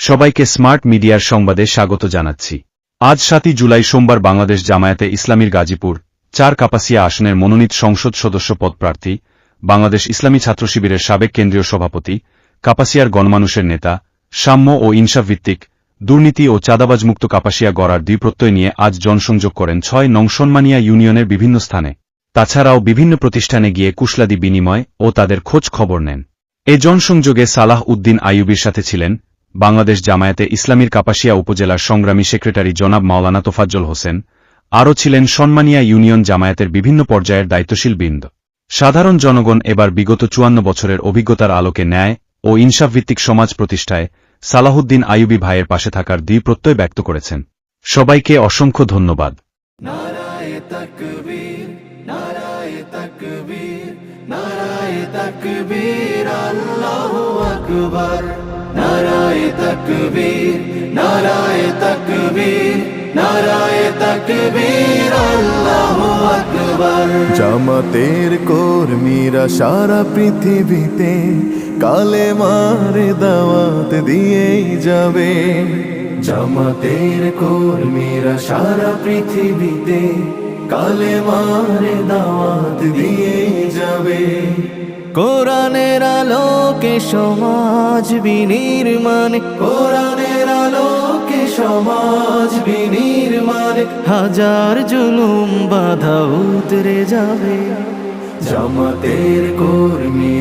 সবাইকে স্মার্ট মিডিয়ার সংবাদে স্বাগত জানাচ্ছি। আজ সাতই জুলাই সোমবার বাংলাদেশ জামায়াতে ইসলামীর গাজীপুর, চার কাপাসিয়া আসনের মনোনীত সংসদ সদস্য পদপ্রার্থী বাংলাদেশ ইসলামী ছাত্র শিবিরের সাবেক কেন্দ্রীয় সভাপতি, কাপাসিয়ার গণমানুষের নেতা, সাম্য ও ইনসাফ ভিত্তিক দুর্নীতি ও চাঁদাবাজমুক্ত কাপাসিয়া গড়ার দুই প্রত্যয় নিয়ে আজ জনসংযোগ করেন ছয় নং সন্মানিয়া ইউনিয়নের বিভিন্ন স্থানে। তাছাড়াও বিভিন্ন প্রতিষ্ঠানে গিয়ে কুশলাদি বিনিময় ও তাদের খোঁজ খবর নেন। এ জনসংযোগে সালাহ উদ্দিন আইয়ুবির সাথে ছিলেন বাংলাদেশ জামায়াতে ইসলামীর কাপাসিয়া উপজেলার সংগ্রামী সেক্রেটারি জনাব মাওলানা তোফাজ্জল হোসেন, আরও ছিলেন সন্মানিয়া ইউনিয়ন জামায়াতের বিভিন্ন পর্যায়ের দায়িত্বশীল বৃন্দ। সাধারণ জনগণ এবার বিগত চুয়ান্ন বছরের অভিজ্ঞতার আলোকে ন্যায় ও ইনসাফভিত্তিক সমাজ প্রতিষ্ঠায় সালাহুদ্দিন আইয়ুবী ভাইয়ের পাশে থাকার দ্বি প্রত্যয় ব্যক্ত করেছেন। সবাইকে অসংখ্য ধন্যবাদ। নারায়ে নারায়ে তাকবীর নারায়ে তাকবীর নারায়ে তাকবীর আল্লাহু আকবার জামাতের কর্মীরা সারা পৃথিবীতে কালে মারে দাওয়াত দিয়েই যাবে। জামাতের কর্মীরা সারা পৃথিবীতে কালে মারে দাওয়াত দিয়ে যাবে। কোরআনের আলোকে সমাজ বিনির্মাণ। কোরআনের আলোকে সমাজ বিনির্মাণ। হাজার জুলুম বাধা উতরে যাবে। জামাতের কর্মী